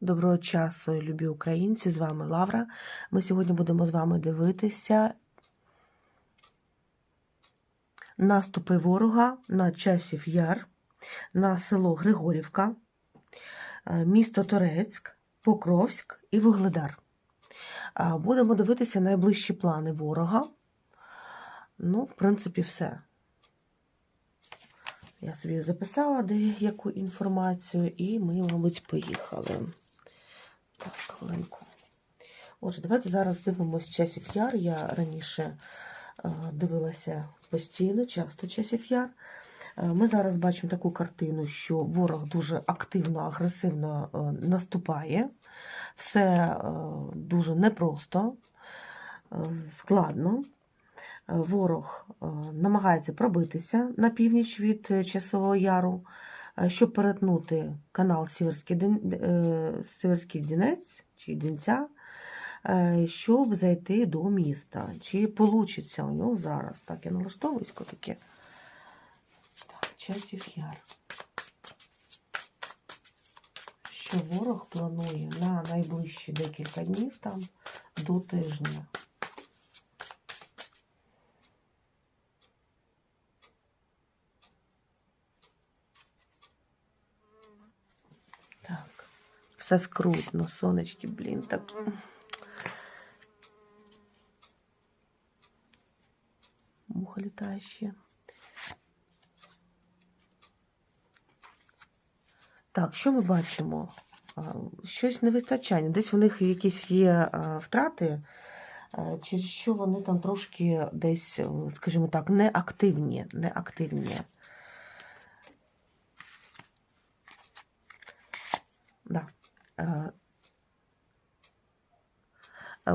Доброго часу, любі українці! З вами Лавра. Ми сьогодні будемо з вами дивитися наступи ворога на часів Яр, на село Григорівка, е, місто Торецьк, Покровськ і Вугледар. Будемо дивитися найближчі плани ворога. Ну, в принципі, все. Я собі записала деяку інформацію, і ми, мабуть, поїхали. Так, хвилинку. Отже, давайте зараз дивимось часів яр. Я раніше е, дивилася постійно, часто часів яр. Е, Ми зараз бачимо таку картину, що ворог дуже активно, агресивно е, наступає. Все дуже непросто, складно. Ворог намагається пробитися на північ від Часового Яру, щоб перетнути канал е, Сіверський Дінець чи Дінця, е, щоб зайти до міста. Чи вийде у нього зараз? Так, я налаштовуюсь таке. Так, часів яр. Що ворог планує на найближчі декілька днів там до тижня. Все скрутно, сонечки, блін, так. Муха літає ще. Так, що ми бачимо? Щось не вистачання. Десь в них якісь є втрати, через що вони там трошки десь, скажімо так, неактивні. неактивні. Да. Е,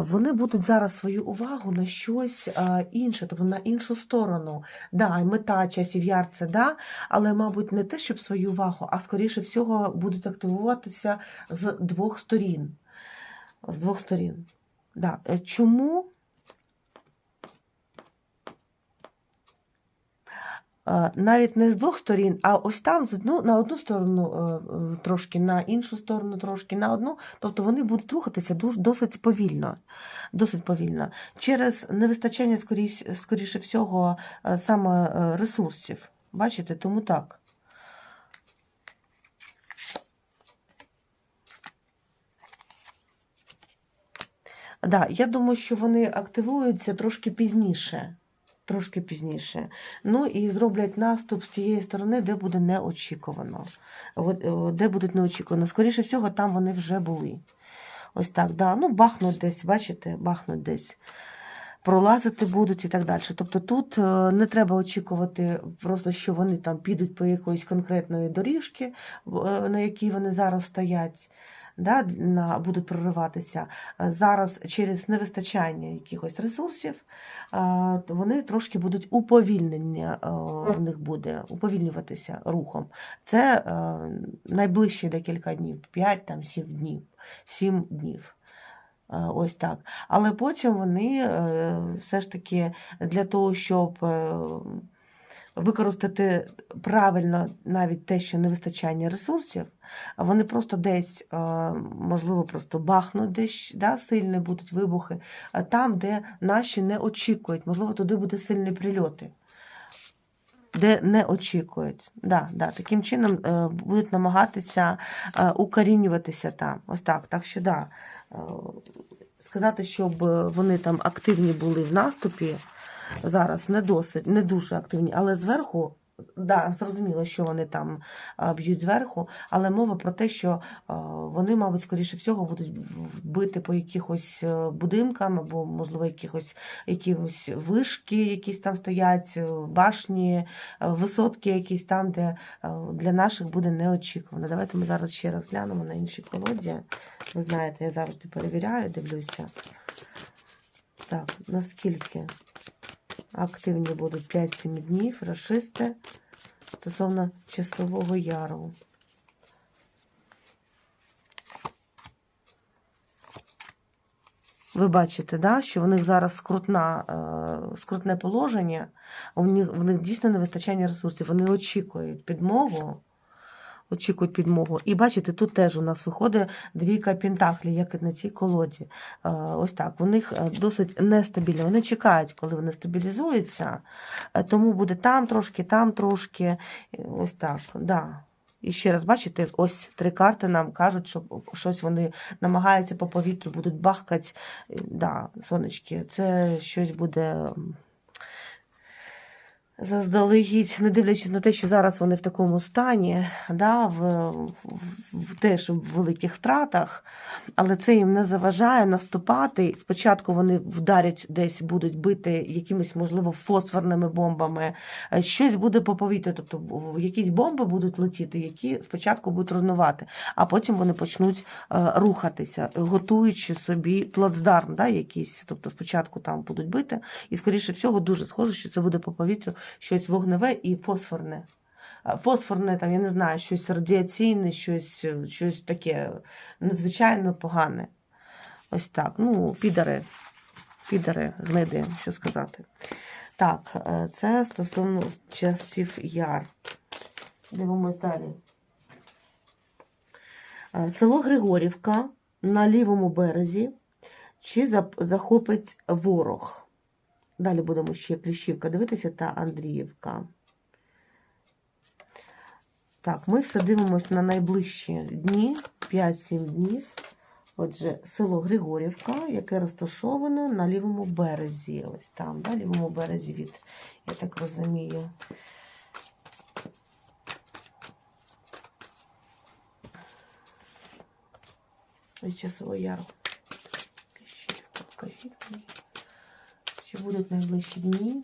Вони будуть зараз свою увагу на щось е, інше, тобто на іншу сторону. Да, мета часів яр це да, але, мабуть, не те, щоб свою увагу, а скоріше всього будуть активуватися з двох сторін. З двох сторін. Да. Е, Чому? Навіть не з двох сторін, а ось там з одну, на одну сторону е, е, трошки, на іншу сторону трошки, на одну. Тобто вони будуть рухатися досить повільно. Досить повільно. Через невистачання, скоріш, скоріше всього, е, саме е, ресурсів. Бачите, тому так. Да, я думаю, що вони активуються трошки пізніше. Трошки пізніше. Ну і зроблять наступ з тієї сторони, де буде неочікувано. Е, Де будуть неочікувано. Скоріше всього, там вони вже були. Ось так, да. Ну, бахнуть десь, бачите, бахнуть десь. Пролазити будуть і так далі. Тобто тут е, не треба очікувати, просто що вони там підуть по якоїсь конкретної доріжки, е, на якій вони зараз стоять, да, будуть прориватися. Е, Зараз через невистачання якихось ресурсів е, вони трошки будуть уповільнення е, в них буде, уповільнюватися рухом. Це найближчі декілька днів, 5 там 7 днів, 7 днів. Ось так. Але потім вони все ж таки для того, щоб використати правильно навіть те, що не вистачання ресурсів, а вони просто десь, е, можливо, просто бахнуть десь, да, сильні будуть вибухи, а там, де наші не очікують, можливо, туди буде сильні прильоти. Де не очікують. Да, да, таким чином е, будуть намагатися е, укорінюватися там. Ось так. Так що да, е, сказати, щоб вони там активні були в наступі зараз не досить, не дуже активні, але зверху. Да, зрозуміло, що вони там б'ють зверху, але мова про те, що вони, мабуть, скоріше всього будуть бити по якихось е, будинкам або, можливо, якихось якісь вишки, якісь там стоять, е, башні, е, висотки, якісь там, де для наших буде неочікувано. Давайте ми зараз ще раз глянемо на інші колоді. Ви знаєте, я завжди перевіряю, дивлюся. Так, наскільки активні будуть 5-7 днів расисти стосовно часового яру. Ви бачите, да, що в них зараз скрутна, е, скрутне положення, у них, в них дійсно не вистачання ресурсів. Вони очікують підмогу. Очікують підмогу. І бачите, тут теж у нас виходить двійка пентаклів, як і на цій колоді. Ось так. У них е, досить нестабільно. Вони чекають, коли вони стабілізуються. Е, Тому буде там трошки, там трошки. Ось так. Да. І ще раз, бачите, ось три карти нам кажуть, що щось вони намагаються по повітрю, будуть бахкати. Е, Да, сонечки, це щось буде. Заздалегідь, не дивлячись на те, що зараз вони в такому стані, да, в, в, теж в великих втратах, але це їм не заважає наступати. Спочатку вони вдарять десь, будуть бити якимись, можливо, фосфорними бомбами, е, щось буде по повітрю, тобто якісь бомби будуть летіти, які спочатку будуть руйнувати, а потім вони почнуть е, рухатися, готуючи собі плацдарм, да, якийсь. Тобто спочатку там будуть бити, і, скоріше всього, дуже схоже, що це буде по повітрю щось вогневе і фосфорне. Фосфорне, там, я не знаю, щось радіаційне, щось, щось таке надзвичайно погане. Ось так. Ну, підари. Підари, гниди, що сказати. Так, е, це стосовно часів яр. Дивимось далі. Е, Село Григорівка на лівому березі. Чи захопить ворог? Далі будемо ще Кліщівка дивитися та Андріївка. Так, ми все дивимося на найближчі дні, 5-7 днів. Отже, село Григорівка, яке розташовано на лівому березі. Ось там, да, лівому березі від, я так розумію. Від часового яру. Покажіть мені. Чи будуть найближчі дні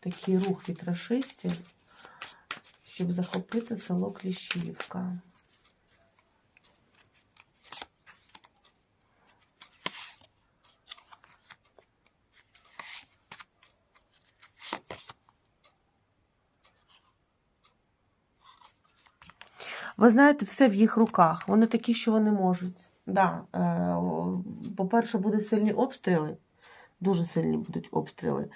такий рух від рашистів, щоб захопити село Кліщівка? Ви знаєте, все в їх руках. Вони такі, що вони можуть. Да, е, по-перше, будуть сильні обстріли. Дуже сильні будуть обстріли.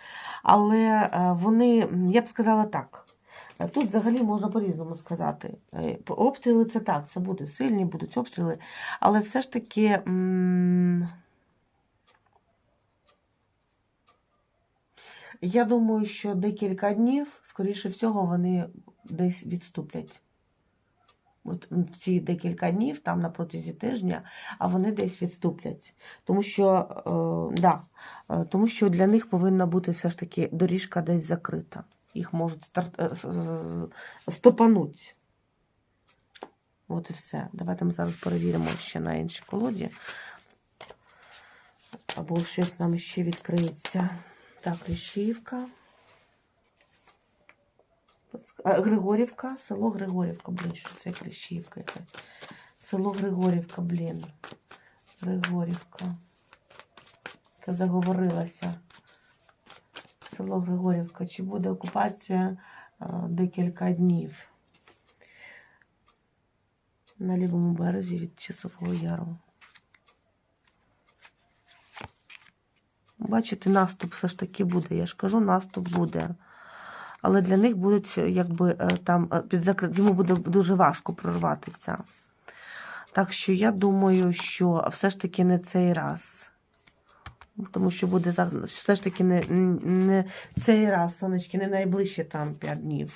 Але е, вони, я б сказала так. е, Тут взагалі можна по-різному сказати. Е, Обстріли це так, це буде сильні, будуть обстріли. Але все ж таки. Я думаю, що декілька днів, скоріше всього, вони десь відступлять. От ці декілька днів, там на протязі тижня, а вони десь відступлять. Тому що, е, да, е, тому що для них повинна бути все ж таки доріжка десь закрита. Їх можуть старт, е, стопануть. От і все. Давайте ми зараз перевіримо ще на іншій колоді. Або щось нам ще відкриється. Так, Ліщівка. Григорівка, село Григорівка, блін, що це Кліщівка якась. Село Григорівка, блін. Григорівка. Це заговорилася. Село Григорівка. Чи буде окупація декілька днів? На лівому березі від Часового Яру. Бачите, наступ все ж таки буде. Я ж кажу, наступ буде. Але для них будуть, якби е, там е, під закрит... йому буде дуже важко прорватися. Так що я думаю, що все ж таки не цей раз. Тому що буде все ж таки не, не цей раз, сонечки, не найближче там 5 днів.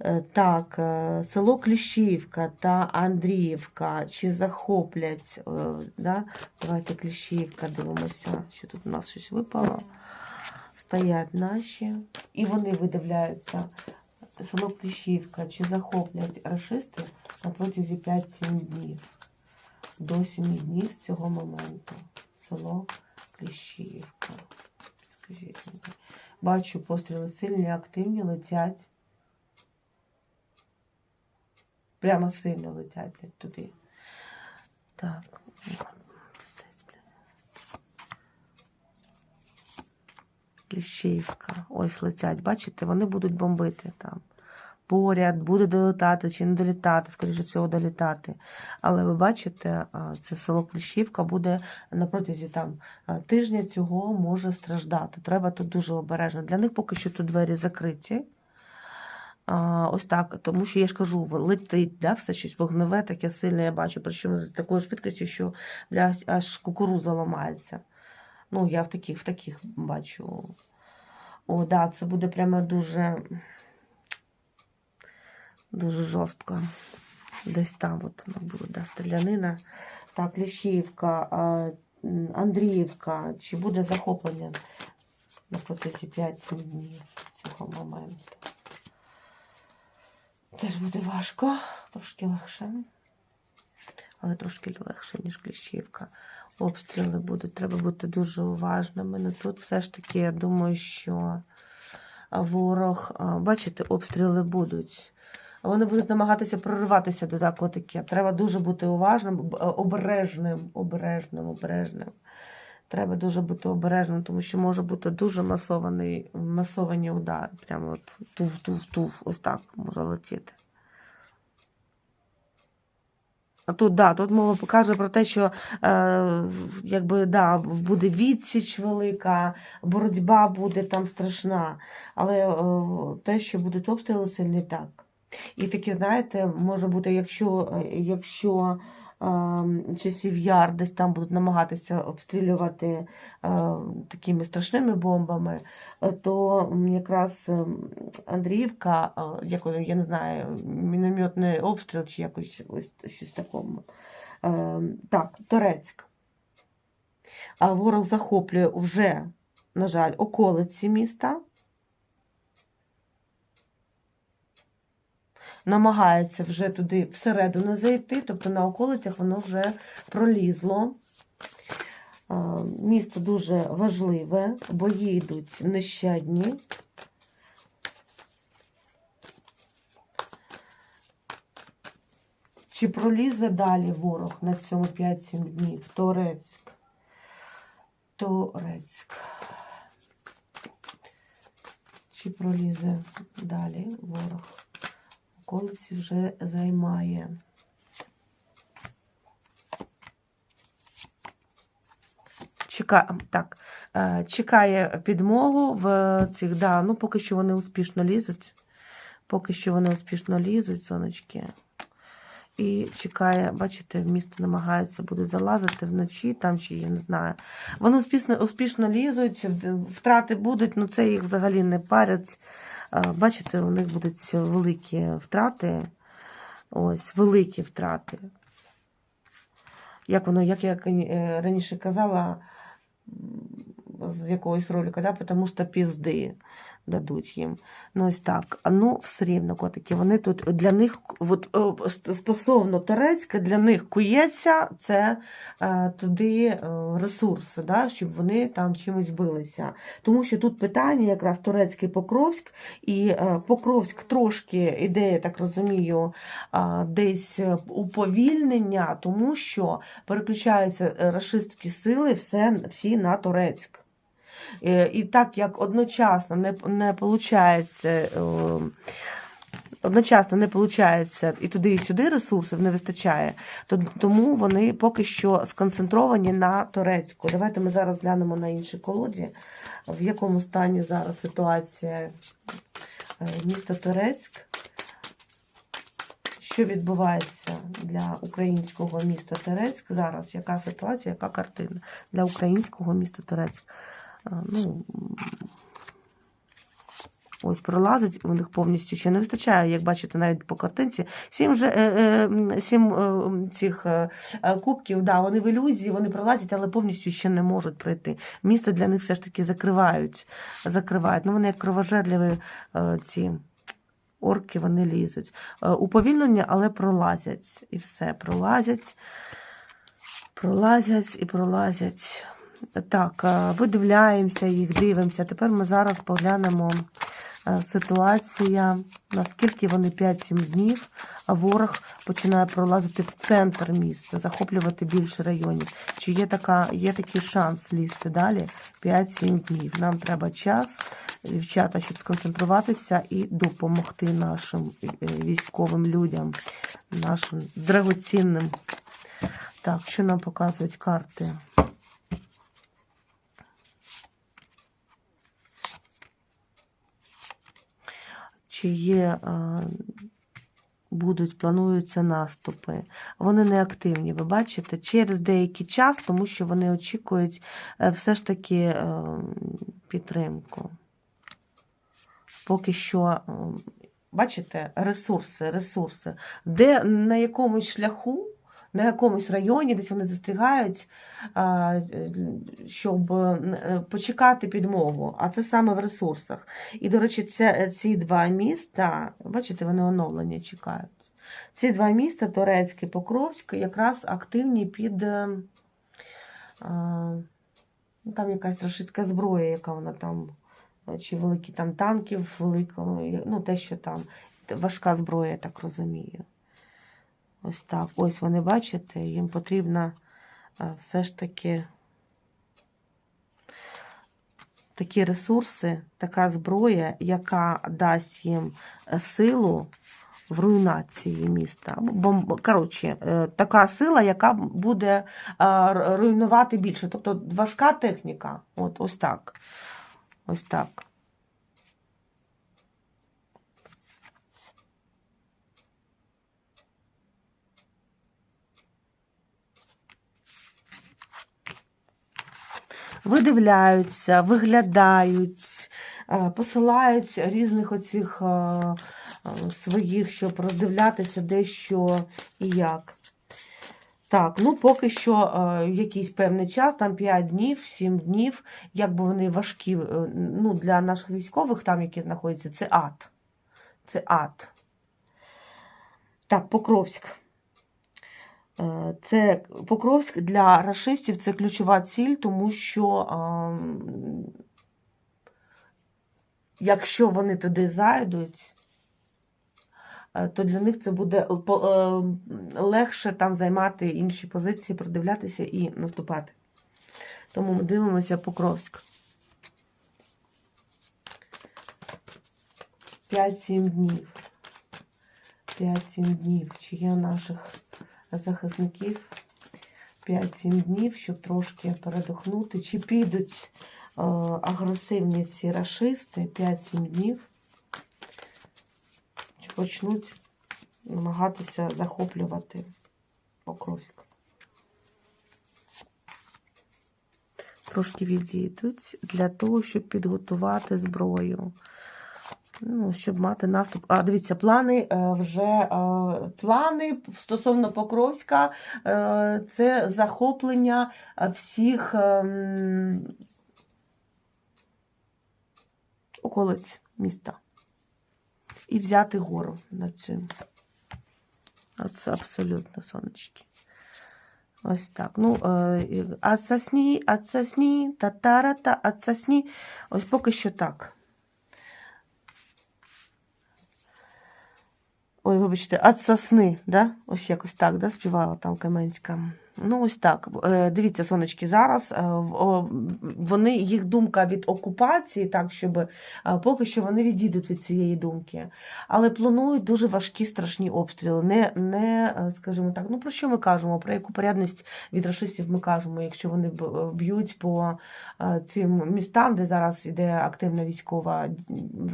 Е, Так, е, село Кліщівка та Андріївка. Чи захоплять? е, Да? Давайте Кліщівка дивимося, що тут у нас щось випало. Стоять наші. І вони видивляються. Село Кліщівка. Чи захоплять рашисти на протязі 5-7 днів. До 7 днів з цього моменту. Село Кліщівка. Скажіть мені. Бачу, постріли сильні, активні, летять. Прямо сильно летять туди. Так. Пиздець, блядь. Кліщівка. Ось летять. Бачите, вони будуть бомбити там. Поряд, буде долітати чи не долітати, скоріше всього, долітати. Але ви бачите, це село Кліщівка буде на протязі там тижня цього може страждати. Треба тут дуже обережно. Для них поки що тут двері закриті. Ось так, тому що я ж кажу, летить, да, все щось вогневе, таке сильне я бачу, причому з такою швидкістю, що бля, аж кукуруза ламається. Ну, я в таких, в таких бачу. О, да, це буде прямо дуже, дуже жорстко. Десь там от воно буде, да, стрілянина. Так, Ліщівка, Андріївка. Чи буде захоплення на протязі 5-7 днів цього моменту? Теж буде важко, трошки легше. Але трошки легше, ніж Кліщівка. Обстріли будуть, треба бути дуже уважними. Ну тут все ж таки, я думаю, що ворог, бачите, обстріли будуть. Вони будуть намагатися прориватися до такого таке. Треба дуже бути уважним, обережним, обережним, обережним. Треба дуже бути обережним, тому що може бути дуже масований, масовані удари. Прямо от туф-туф-туф, ось так може летіти. А тут, да, тут мова покаже про те, що е, якби, да, буде відсіч велика, боротьба буде там страшна. Але е, те, що будуть обстріли сильні, так. І таке, знаєте, може бути, якщо, е, якщо часів яр десь там будуть намагатися обстрілювати е, такими страшними бомбами, е, то якраз е, Андріївка, е, я не знаю, мінометний обстріл чи якось ось щось такому. Е, так, Торецьк. А ворог захоплює вже, на жаль, околиці міста. Намагається вже туди всередину зайти, тобто на околицях воно вже пролізло. Місто дуже важливе, бої йдуть нещадні. Чи пролізе далі ворог на цьому 5-7 днів? Торецьк. Торецьк. Чи пролізе далі ворог? Околиці вже займає. Чекає, так, е, чекає підмогу в цих, да, ну поки що вони успішно лізуть. Поки що вони успішно лізуть, сонечки. І чекає, бачите, місто намагається буде залазити вночі, там чи я не знаю. Вони успішно, успішно лізуть, втрати будуть, ну це їх взагалі не парять. Бачите, у них будуть великі втрати. Ось, великі втрати. Як воно, як я е, раніше казала з якогось ролика, да, тому що пізди дадуть їм. Ну, ось так. Ну, все рівно, котики, вони тут для них, от, стосовно Терецька, для них кується це е, туди е, ресурси, да, щоб вони там чимось билися. Тому що тут питання якраз Турецький Покровськ, і е, Покровськ трошки іде, я так розумію, а, десь е, уповільнення, тому що переключаються е, рашистські сили все, всі на Турецьк. Е, І так як одночасно не, не виходить. Одночасно не виходить і туди, і сюди ресурсів не вистачає, то тому вони поки що сконцентровані на Турецьку. Давайте ми зараз глянемо на інші колоді, в якому стані зараз ситуація е, міста Турецьк. Що відбувається для українського міста Турецьк зараз? Яка ситуація, яка картина для українського міста Турецьк? Ну, ось пролазить, у них повністю ще не вистачає, як бачите, навіть по картинці. Сім, же, е, е, сім е, цих кубків, да, вони в ілюзії, вони пролазять, але повністю ще не можуть пройти. Місто для них все ж таки закривають. закривають. Ну, вони як кровожерливі ці орки, вони лізуть. Уповільнення, але пролазять. І все, пролазять, пролазять і пролазять. Так, е, видивляємося їх, дивимося. Тепер ми зараз поглянемо е, ситуація, наскільки вони 5-7 днів, а ворог починає пролазити в центр міста, захоплювати більше районів. Чи є, така, є такий шанс лізти далі 5-7 днів? Нам треба час, дівчата, щоб сконцентруватися і допомогти нашим е, військовим людям, нашим драгоцінним. Так, що нам показують карти? Чи є, е, будуть, плануються наступи. Вони не активні, ви бачите, через деякий час, тому що вони очікують е, все ж таки е, підтримку. Поки що, бачите, ресурси, ресурси, де на якомусь шляху, на якомусь районі, десь вони застрягають, е, щоб е, почекати підмогу. А це саме в ресурсах. І, до речі, це, ці два міста, бачите, вони оновлення чекають. Ці два міста, Торецьке і Покровськ, якраз активні під. е, ну, там якась рашистська зброя, яка вона там, е, чи великі там танків, великого, ну те, що там важка зброя, я так розумію. Ось так. Ось вони бачите, їм потрібно е, все ж таки такі ресурси, така зброя, яка дасть їм е, силу в руйнації міста. Коротше, е, така сила, яка буде руйнувати більше. Тобто важка техніка. От, ось так. Ось так. Видивляються, виглядають, е, посилають різних оцих е, е, своїх, щоб роздивлятися де що і як. Так, ну поки що е, якийсь певний час, там 5 днів, 7 днів, якби вони важкі, е, ну, для наших військових, там, які знаходяться, це ад. Це ад. Так, Покровськ. Е, Це Покровськ для рашистів це ключова ціль, тому що якщо вони туди зайдуть, е, то для них це буде е, легше там займати інші позиції, продивлятися і наступати. Тому ми дивимося Покровськ. 5-7 днів. 5-7 днів. Чи є наших захисників 5-7 днів, щоб трошки передохнути. Чи підуть е, агресивні ці рашисти 5-7 днів, чи почнуть намагатися захоплювати Покровськ. Трошки відійдуть для того, щоб підготувати зброю. Ну, щоб мати наступ. А дивіться, плани е, вже е, плани стосовно Покровська е, це захоплення всіх ем, околиць міста. І взяти гору над цим. Це абсолютно сонечки. Ось так. Ну, ацасні, ацасні, татарата, ацасні. Ось поки що так. Ой, вибачте, ад сосни, да? Ось якось так, да, співала там Каменська. Ну, ось так. Е, Дивіться, сонечки, зараз е, вони, їх думка від окупації, так, щоб е, поки що вони відійдуть від цієї думки. Але планують дуже важкі страшні обстріли. Не, не скажімо так, ну про що ми кажемо? Про яку порядність від рашистів ми кажемо, якщо вони б'ють по цим містам, де зараз йде активна військова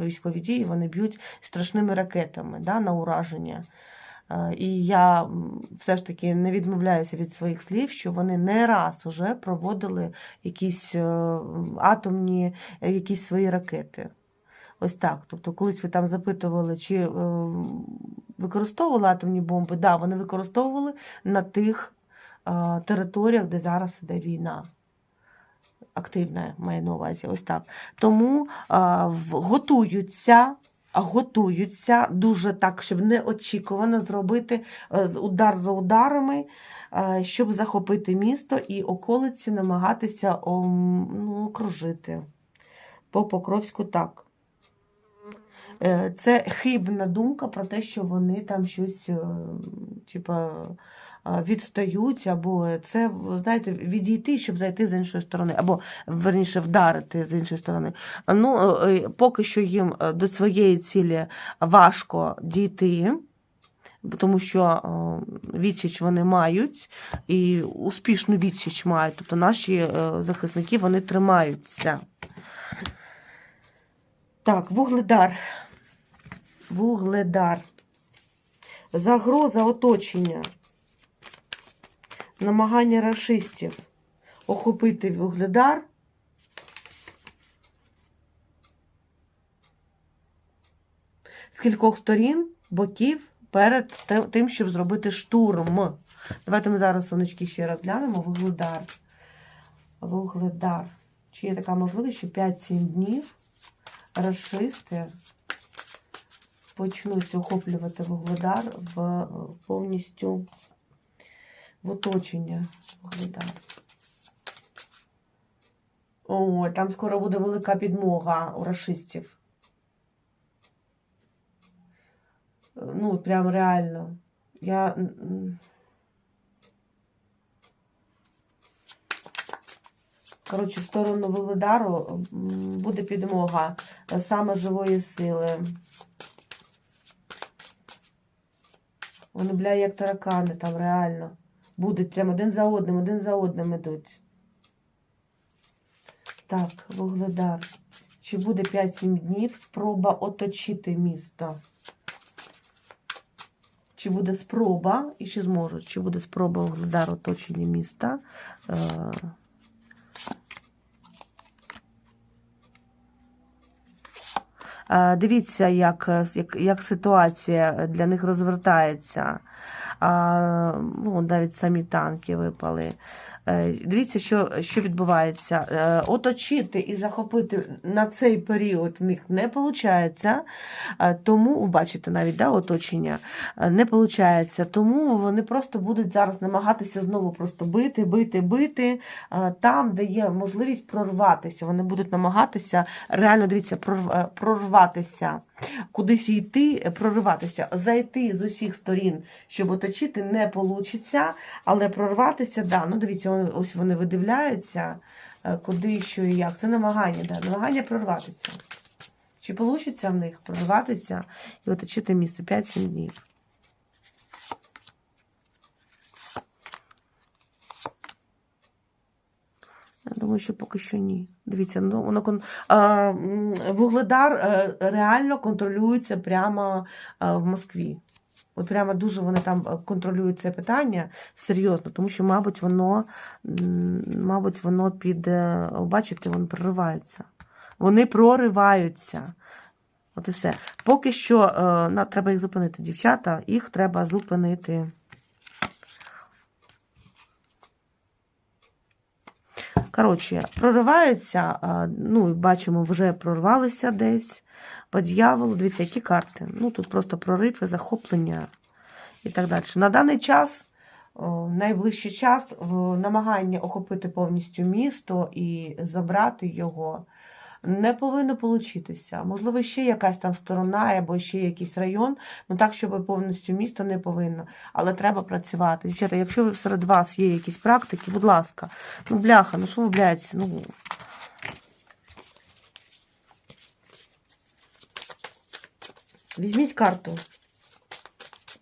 військові дії, вони б'ють страшними ракетами да, на ураження. Е, І я все ж таки не відмовляюся від своїх слів, що вони не раз уже проводили якісь е, атомні, е, якісь свої ракети. Ось так. Тобто, колись ви там запитували, чи використовували атомні бомби, да, вони використовували на тих територіях, де зараз іде війна. Активна маю на увазі, ось так. Тому готуються, готуються дуже так, щоб неочікувано зробити е, удар за ударами, е, щоб захопити місто і околиці намагатися ну, окружити. По Покровську так. Е, Це хибна думка про те, що вони там щось, типа, відстають, або це, знаєте, відійти, щоб зайти з іншої сторони, або верніше вдарити з іншої сторони. Ну, е, поки що їм е, до своєї цілі важко дійти. Тому що е, відсіч вони мають і успішну відсіч мають. Тобто наші е, захисники вони тримаються. Так, вугледар. Вугледар. Загроза оточення. Намагання рашистів охопити вугледар. З кількох сторін, боків перед тим, щоб зробити штурм. Давайте ми зараз сонечки ще розглянемо. Вугледар. Вугледар. Чи є така можливість, що 5-7 днів рашисти почнуть охоплювати вугледар в повністю в оточення вугледар. О, там скоро буде велика підмога у рашистів. Ну, прям реально. Я. Коротше, в сторону Володару буде підмога саме живої сили. Вони, бля, як таракани там реально. Будуть прям один за одним, один за одним ідуть. Так, Вугледар. Чи буде 5-7 днів спроба оточити місто? Чи буде спроба, і чи зможуть, чи буде спроба Вугледар оточення міста? Е, Е, Дивіться, як, як, як ситуація для них розвертається. А, ну, навіть самі танки випали. Е, Дивіться, що, що відбувається. Е, Оточити і захопити на цей період в них не виходить. Тому, ви бачите, навіть да, оточення е, не виходить. Тому вони просто будуть зараз намагатися знову просто бити, бити, бити. е, Там, де є можливість прорватися. Вони будуть намагатися реально дивіться, прорв- е, прорватися, кудись йти, е, прориватися, зайти з усіх сторін, щоб оточити, не вийде, але прорватися, да, ну дивіться, ось вони видивляються, е, куди, що і як. Це намагання, да, намагання прорватися. Чи вийде в них прорватися і оточити місце 5-7 днів? Я думаю, що поки що ні. Дивіться, ну воно а, вугледар е, реально контролюється прямо е, в Москві. От прямо дуже вони там е, контролюють це питання серйозно, тому що, мабуть, воно, мабуть, воно під, бачите, воно проривається. Вони прориваються. От і все. Поки що треба їх зупинити, дівчата, їх треба зупинити. Коротше, прориваються, ну, бачимо, вже прорвалися десь по дьяволу. Дивіться, які карти. Ну, тут просто прориви, захоплення і так далі. На даний час, найближчий час, намагання охопити повністю місто і забрати його не повинно получитися. Можливо, ще якась там сторона або ще якийсь район, ну так, щоб повністю місто не повинно. Але треба працювати. Дівчата, якщо серед вас є якісь практики, будь ласка, ну бляха, ну що ви блядь, ну. Візьміть карту.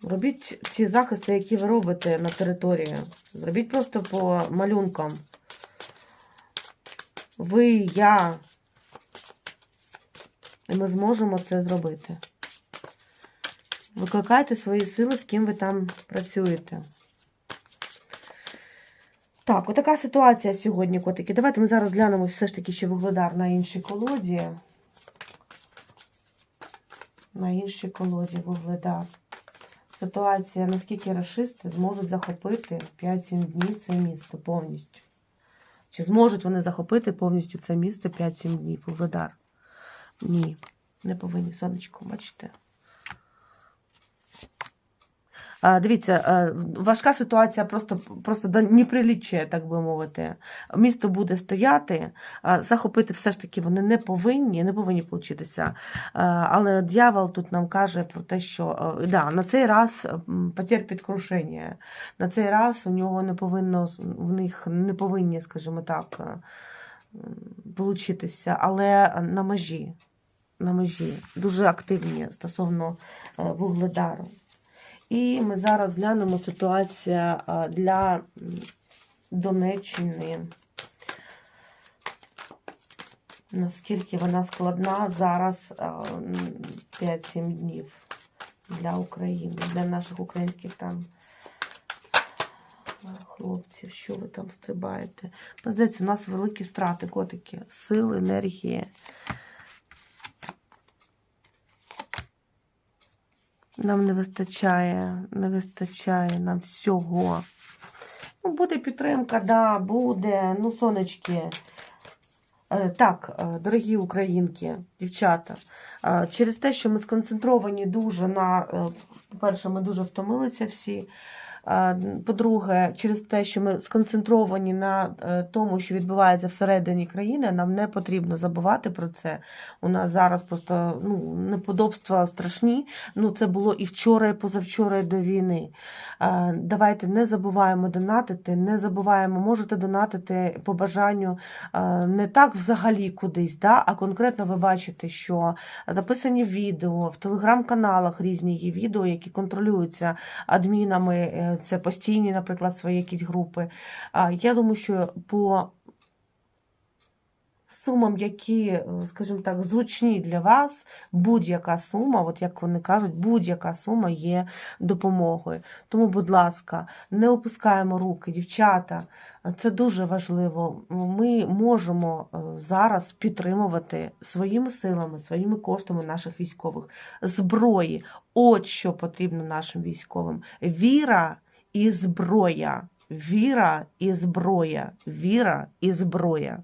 Робіть ті захисти, які ви робите на території. Зробіть просто по малюнкам. Ви, я. І ми зможемо це зробити. Викликайте свої сили, з ким ви там працюєте. Так, отака ситуація сьогодні, котики. Давайте ми зараз глянемо все ж таки ще вугледар на іншій колоді. На іншій колоді вугледар. Ситуація, наскільки расисти зможуть захопити 5-7 днів це місто повністю. Чи зможуть вони захопити повністю це місто 5-7 днів вугледар? Ні, не повинні, сонечко, бачите. Дивіться, важка ситуація просто, просто до неприліччя, так би мовити. Місто буде стояти, а захопити все ж таки вони не повинні, не повинні получитися. Але дьявол тут нам каже про те, що да, на цей раз потерпить крушення. На цей раз у нього не повинно, в них не повинні, скажімо так, получитися, але на межі. На межі дуже активні стосовно е, вугледару. І ми зараз глянемо ситуація для Донеччини. наскільки вона складна зараз 5-7 днів для України, для наших українських там хлопців, що ви там стрибаєте. Здається, у нас великі страти, котики, сил, енергії. Нам не вистачає, не вистачає нам всього. Ну, буде підтримка, да, буде. Ну, сонечки. Е, Так, е, дорогі українки, дівчата, е, через те, що ми сконцентровані дуже на, по-перше, ми дуже втомилися всі. По-друге, через те, що ми сконцентровані на е, тому, що відбувається всередині країни, нам не потрібно забувати про це. У нас зараз просто ну, неподобства страшні. Ну, це було і вчора, і позавчора, і до війни. Давайте не забуваємо донатити, не забуваємо, можете донатити по бажанню не так взагалі кудись, да, а конкретно ви бачите, що записані відео в телеграм-каналах різні є відео, які контролюються адмінами, е, це постійні, наприклад, свої якісь групи. А Я думаю, що по сумам, які, е, скажімо так, зручні для вас, будь-яка сума, от як вони кажуть, будь-яка сума є допомогою. Тому, будь ласка, не опускаємо руки, дівчата. Це дуже важливо. Ми можемо е, зараз підтримувати своїми силами, своїми коштами наших військових зброї. От що потрібно нашим військовим: віра і зброя. Віра і зброя, віра і зброя.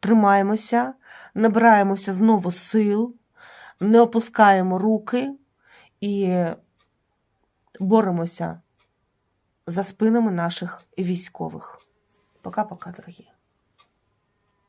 Тримаємося, набираємося знову сил, не опускаємо руки і боремося за спинами наших військових. Пока-пока, дорогі.